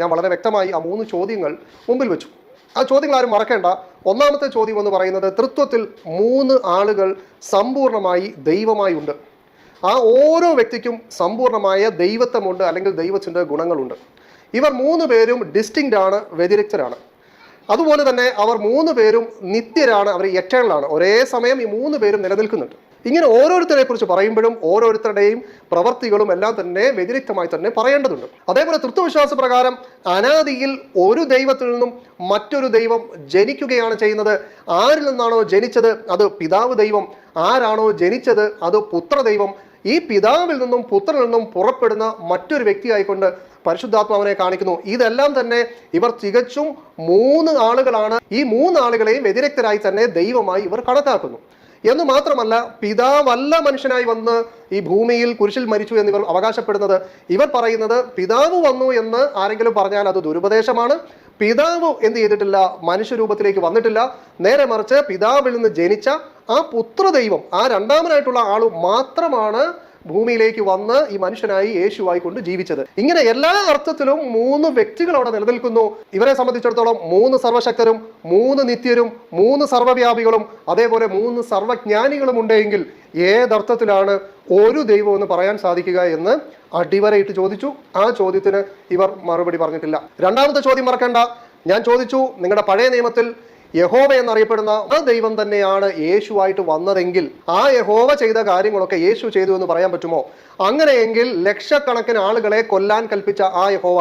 ഞാൻ വളരെ വ്യക്തമായി ആ മൂന്ന് ചോദ്യങ്ങൾ മുമ്പിൽ വെച്ചു. ആ ചോദ്യങ്ങൾ ആരും മറക്കേണ്ട. ഒന്നാമത്തെ ചോദ്യം എന്ന് പറയുന്നത് തൃത്വത്തിൽ മൂന്ന് ആളുകൾ സമ്പൂർണമായി ദൈവമായി ഉണ്ട്. ആ ഓരോ വ്യക്തിക്കും സമ്പൂർണമായ ദൈവത്വമുണ്ട് അല്ലെങ്കിൽ ദൈവത്തിന്റെ ഗുണങ്ങളുണ്ട്. ഇവർ മൂന്ന് പേരും ഡിസ്റ്റിങ്റ്റ് ആണ് വ്യതിരിക്തരാണ്. അതുപോലെ തന്നെ അവർ മൂന്ന് പേരും നിത്യരാണ് അവർ എറ്റേണലാണ് ഒരേ സമയം ഈ മൂന്ന് പേരും നിലനിൽക്കുന്നുണ്ട്. ഇങ്ങനെ ഓരോരുത്തരെ കുറിച്ച് പറയുമ്പോഴും ഓരോരുത്തരുടെയും പ്രവൃത്തികളും എല്ലാം തന്നെ വ്യതിരിക്തമായി തന്നെ പറയേണ്ടതുണ്ട്. അതേപോലെ തൃത്വവിശ്വാസ പ്രകാരം അനാദിയിൽ ഒരു ദൈവത്തിൽ നിന്നും മറ്റൊരു ദൈവം ജനിക്കുകയാണ് ചെയ്യുന്നത്. ആരിൽ നിന്നാണോ ജനിച്ചത്? അത് പിതാവ് ദൈവം. ആരാണോ ജനിച്ചത്? അത് പുത്രദൈവം ഈ പിതാവിൽ നിന്നും പുത്രനിൽ നിന്നും പുറപ്പെടുന്ന മറ്റൊരു വ്യക്തിയായിക്കൊണ്ട് പരിശുദ്ധാത്മാവിനെ കാണിക്കുന്നു. ഇതെല്ലാം തന്നെ ഇവർ തികച്ചും മൂന്ന് ആളുകളാണ്. ഈ മൂന്ന് ആളുകളെയും വ്യതിരക്തരായി തന്നെ ദൈവമായി ഇവർ കണക്കാക്കുന്നു. എന്ന് മാത്രമല്ല പിതാവല്ല മനുഷ്യനായി വന്ന് ഈ ഭൂമിയിൽ കുരിശിൽ മരിച്ചു എന്നിവർ അവകാശപ്പെടുന്നത്. ഇവർ പറയുന്നത് പിതാവ് വന്നു എന്ന് ആരെങ്കിലും പറഞ്ഞാൽ അത് ദുരുപദേശമാണ്. പിതാവ് എന്ത് ചെയ്തിട്ടില്ല? മനുഷ്യരൂപത്തിലേക്ക് വന്നിട്ടില്ല. നേരെ മറിച്ച് പിതാവിൽ നിന്ന് ജനിച്ച ആ പുത്രദൈവം ആ രണ്ടാമനായിട്ടുള്ള ആൾ മാത്രമാണ് ഭൂമിയിലേക്ക് വന്ന് ഈ മനുഷ്യനായി യേശുവായി കൊണ്ട് ജീവിച്ചത്. ഇങ്ങനെ എല്ലാ അർത്ഥത്തിലും മൂന്ന് വ്യക്തികൾ അവിടെ നിലനിൽക്കുന്നു. ഇവരെ സംബന്ധിച്ചിടത്തോളം മൂന്ന് സർവശക്തരും മൂന്ന് നിത്യരും മൂന്ന് സർവവ്യാപികളും അതേപോലെ മൂന്ന് സർവജ്ഞാനികളും ഉണ്ടെങ്കിൽ ഏതർത്ഥത്തിലാണ് ഒരു ദൈവം എന്ന് പറയാൻ സാധിക്കുക എന്ന് അടിവരയിട്ട് ചോദിച്ചു. ആ ചോദ്യത്തിന് ഇവർ മറുപടി പറഞ്ഞിട്ടില്ല. രണ്ടാമത്തെ ചോദ്യം മറക്കണ്ട. ഞാൻ ചോദിച്ചു നിങ്ങളുടെ പഴയ നിയമത്തിൽ യഹോവ എന്നറിയപ്പെടുന്ന ദൈവം തന്നെയാണ് യേശുവായിട്ട് വന്നതെങ്കിൽ ആ യഹോവ ചെയ്ത കാര്യങ്ങളൊക്കെ യേശു ചെയ്തു എന്ന് പറയാൻ പറ്റുമോ? അങ്ങനെയെങ്കിൽ ലക്ഷക്കണക്കിന് ആളുകളെ കൊല്ലാൻ കൽപ്പിച്ച ആ യഹോവ.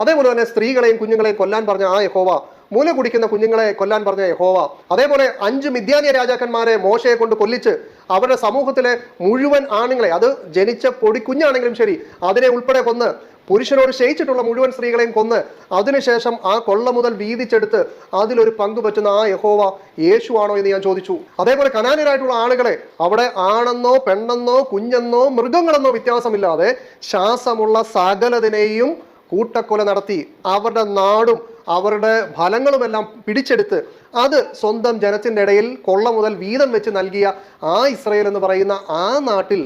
അതേപോലെ തന്നെ സ്ത്രീകളെയും കുഞ്ഞുങ്ങളെയും കൊല്ലാൻ പറഞ്ഞ ആ യഹോവ മൂല കുടിക്കുന്ന കുഞ്ഞുങ്ങളെ കൊല്ലാൻ പറഞ്ഞ യഹോവ അതേപോലെ അഞ്ച് മിഥ്യാനിയ രാജാക്കന്മാരെ മോശയെ കൊണ്ട് കൊല്ലിച്ച് അവരുടെ സമൂഹത്തിലെ മുഴുവൻ ആണുങ്ങളെ അത് ജനിച്ച പൊടി കുഞ്ഞാണെങ്കിലും ശരി അതിനെ ഉൾപ്പെടെ കൊന്ന് പുരുഷനോട് ശയിച്ചിട്ടുള്ള മുഴുവൻ സ്ത്രീകളെയും കൊന്ന് അതിനുശേഷം ആ കൊള്ള മുതൽ വീതിച്ചെടുത്ത് അതിലൊരു പങ്കു പറ്റുന്ന ആ യഹോവ യേശു ആണോ എന്ന് ഞാൻ ചോദിച്ചു. അതേപോലെ കനാനിയരായിട്ടുള്ള ആളുകളെ അവിടെ ആണെന്നോ പെണ്ണെന്നോ കുഞ്ഞെന്നോ മൃഗങ്ങളെന്നോ വ്യത്യാസമില്ലാതെ ശ്വാസമുള്ള സകലതിനെയും കൂട്ടക്കൊല നടത്തി അവരുടെ നാടും അവരുടെ ഫലങ്ങളുമെല്ലാം പിടിച്ചെടുത്ത് അത് സ്വന്തം ജനത്തിന്റെ ഇടയിൽ കൊള്ള മുതൽ വീതം വെച്ച് നൽകിയ ആ ഇസ്രയേൽ എന്ന് പറയുന്ന ആ നാട്ടിൽ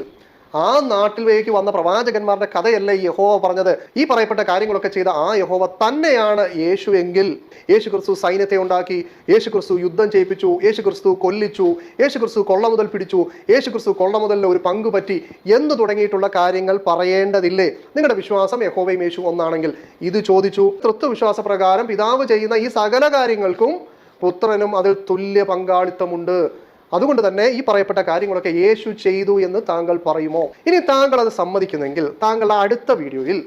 ആ നാട്ടിലേക്ക് വന്ന പ്രവാചകന്മാരുടെ കഥയല്ല ഈ യഹോവ പറഞ്ഞത്? ഈ പറയപ്പെട്ട കാര്യങ്ങളൊക്കെ ചെയ്ത ആ യഹോവ തന്നെയാണ് യേശു എങ്കിൽ യേശു ക്രിസ്തു സൈന്യത്തെ ഉണ്ടാക്കി യേശു ക്രിസ്തു യുദ്ധം ചെയ്യിപ്പിച്ചു യേശു ക്രിസ്തു കൊല്ലിച്ചു യേശു ക്രിസ്തു കൊള്ള മുതൽ പിടിച്ചു യേശു ക്രിസ്തു കൊള്ള മുതലിന് ഒരു പങ്കു പറ്റി എന്ന് തുടങ്ങിയിട്ടുള്ള കാര്യങ്ങൾ പറയേണ്ടതില്ലേ? നിങ്ങളുടെ വിശ്വാസം യഹോവയും യേശു ഒന്നാണെങ്കിൽ ഇത് ചോദിച്ചു. തൃത്വവിശ്വാസ പ്രകാരം പിതാവ് ചെയ്യുന്ന ഈ സകല കാര്യങ്ങൾക്കും പുത്രനും അതിൽ തുല്യ പങ്കാളിത്തമുണ്ട്. അതുകൊണ്ട് തന്നെ ഈ പറയപ്പെട്ട കാര്യങ്ങളൊക്കെ യേശു ചെയ്തു എന്ന് താങ്കൾ പറയുമോ? ഇനി താങ്കൾ അത് സമ്മതിക്കുന്നെങ്കിൽ താങ്കൾ അടുത്ത വീഡിയോയിൽ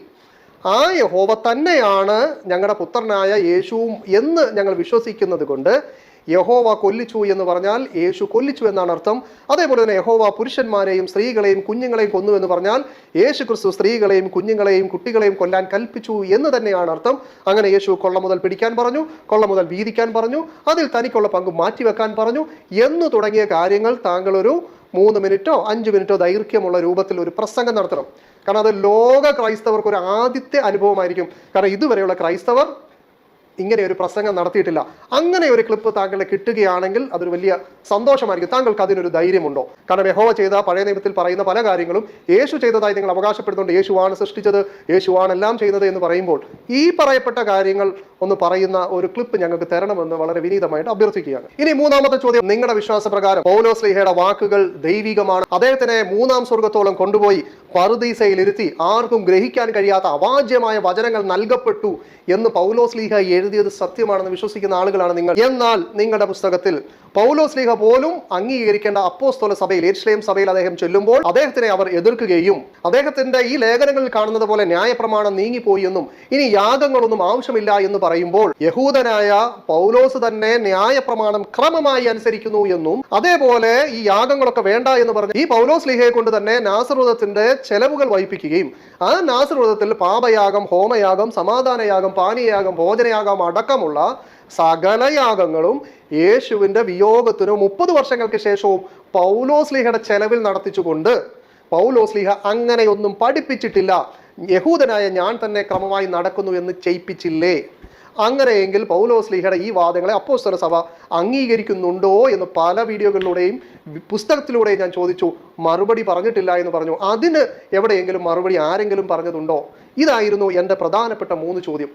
ആ യഹോവ തന്നെയാണ് ഞങ്ങളുടെ പുത്രനായ യേശുവും എന്ന് ഞങ്ങൾ വിശ്വസിക്കുന്നത് കൊണ്ട് യഹോവ കൊല്ലിച്ചു എന്ന് പറഞ്ഞാൽ യേശു കൊല്ലിച്ചു എന്നാണ് അർത്ഥം. അതേപോലെ തന്നെ യഹോവ പുരുഷന്മാരെയും സ്ത്രീകളെയും കുഞ്ഞുങ്ങളെയും കൊന്നു എന്ന് പറഞ്ഞാൽ യേശു ക്രിസ്തു സ്ത്രീകളെയും കുഞ്ഞുങ്ങളെയും കുട്ടികളെയും കൊല്ലാൻ കൽപ്പിച്ചു എന്ന് തന്നെയാണ് അർത്ഥം. അങ്ങനെ യേശു കൊള്ള മുതൽ പിടിക്കാൻ പറഞ്ഞു കൊള്ള മുതൽ വീതിക്കാൻ പറഞ്ഞു അതിൽ തനിക്കുള്ള പങ്ക് മാറ്റിവെക്കാൻ പറഞ്ഞു എന്ന് തുടങ്ങിയ കാര്യങ്ങൾ താങ്കൾ ഒരു മൂന്ന് മിനിറ്റോ അഞ്ച് മിനിറ്റോ ദൈർഘ്യമുള്ള രൂപത്തിൽ ഒരു പ്രസംഗം നടത്തണം. കാരണം അത് ലോക ക്രൈസ്തവർക്ക് ഒരു ആദ്യത്തെ അനുഭവമായിരിക്കും. കാരണം ഇതുവരെയുള്ള ക്രൈസ്തവർ ഇങ്ങനെ ഒരു പ്രസംഗം നടത്തിയിട്ടില്ല. അങ്ങനെ ഒരു ക്ലിപ്പ് താങ്കളെ കിട്ടുകയാണെങ്കിൽ അതൊരു വലിയ സന്തോഷമായിരിക്കും. താങ്കൾക്ക് അതിനൊരു ധൈര്യമുണ്ടോ? കാരണം യഹോവ ചെയ്ത പഴയ നിയമത്തിൽ പറയുന്ന പല കാര്യങ്ങളും യേശു ചെയ്തതായി നിങ്ങൾ അവകാശപ്പെടുന്നുണ്ട്. യേശുവാണ് സൃഷ്ടിച്ചത് യേശുവാണ് എല്ലാം ചെയ്യുന്നത് എന്ന് പറയുമ്പോൾ ഈ പറയപ്പെട്ട കാര്യങ്ങൾ ഒന്ന് പറയുന്ന ഒരു ക്ലിപ്പ് ഞങ്ങൾക്ക് തരണമെന്ന് വളരെ വിനീതമായിട്ട് അഭ്യർത്ഥിക്കുകയാണ്. ഇനി മൂന്നാമത്തെ ചോദ്യം നിങ്ങളുടെ വിശ്വാസപ്രകാരം പൗലോ സ്ലീഹയുടെ വാക്കുകൾ ദൈവികമാണ്. അദ്ദേഹത്തിനെ മൂന്നാം സ്വർഗത്തോളം കൊണ്ടുപോയി പറുദീസയിൽ ഇരുത്തി ആർക്കും ഗ്രഹിക്കാൻ കഴിയാത്ത അവാജ്യമായ വചനങ്ങൾ നൽകപ്പെട്ടു എന്ന് പൗലോസ് ലീഹ എഴുതിയത് സത്യമാണെന്ന് വിശ്വസിക്കുന്ന ആളുകളാണ് നിങ്ങൾ. എന്നാൽ നിങ്ങളുടെ പുസ്തകത്തിൽ പൗലോസ് ലീഹ പോലും അംഗീകരിക്കേണ്ട അപ്പോസ്തോല സഭയിൽ എരിശ്ലേം സഭയിൽ അദ്ദേഹം ചെല്ലുമ്പോൾ അദ്ദേഹത്തിനെ അവർ എതിർക്കുകയും അദ്ദേഹത്തിന്റെ ഈ ലേഖനങ്ങളിൽ കാണുന്നത് പോലെ ന്യായപ്രമാണം നീങ്ങിപ്പോയി എന്നും ഇനി യാഗങ്ങളൊന്നും ആവശ്യമില്ല എന്ന് പറയുമ്പോൾ യഹൂദനായ പൗലോസ് തന്നെ ന്യായപ്രമാണം ക്രമമായി അനുസരിക്കുന്നു എന്നും അതേപോലെ ഈ യാഗങ്ങളൊക്കെ വേണ്ട എന്ന് പറഞ്ഞ് ഈ പൗലോസ് ലീഹയെ കൊണ്ട് തന്നെ നാസർവ്രതത്തിന്റെ ചെലവുകൾ വഹിപ്പിക്കുകയും ആ നാസർവ്രതത്തിൽ പാപയാഗം ഹോമയാഗം സമാധാനയാഗം പാനീയയാഗം ഭോജനയാഗം അടക്കമുള്ള സകല യാഗങ്ങളും യേശുവിന്റെ വിയോഗത്തിനു മുപ്പത് വർഷങ്ങൾക്ക് ശേഷവും പൗലോസ്ലിഹയുടെ ചെലവിൽ നടത്തിച്ചുകൊണ്ട് പൗലോസ്ലിഹ അങ്ങനെയൊന്നും പഠിപ്പിച്ചിട്ടില്ല. യഹൂദനായ ഞാൻ തന്നെ ക്രമമായി നടക്കുന്നു എന്ന് ചെയ്യിപ്പിച്ചില്ലേ? അങ്ങനെയെങ്കിൽ പൗലോസ്ലിഹയുടെ ഈ വാദങ്ങളെ അപ്പോസ്തല സഭ അംഗീകരിക്കുന്നുണ്ടോ എന്ന് പല വീഡിയോകളിലൂടെയും പുസ്തകത്തിലൂടെയും ഞാൻ ചോദിച്ചു. മറുപടി പറഞ്ഞിട്ടില്ല എന്ന് പറഞ്ഞു. അതിന് എവിടെയെങ്കിലും മറുപടി ആരെങ്കിലും പറഞ്ഞതുണ്ടോ? ഇതായിരുന്നു എന്റെ പ്രധാനപ്പെട്ട മൂന്ന് ചോദ്യം.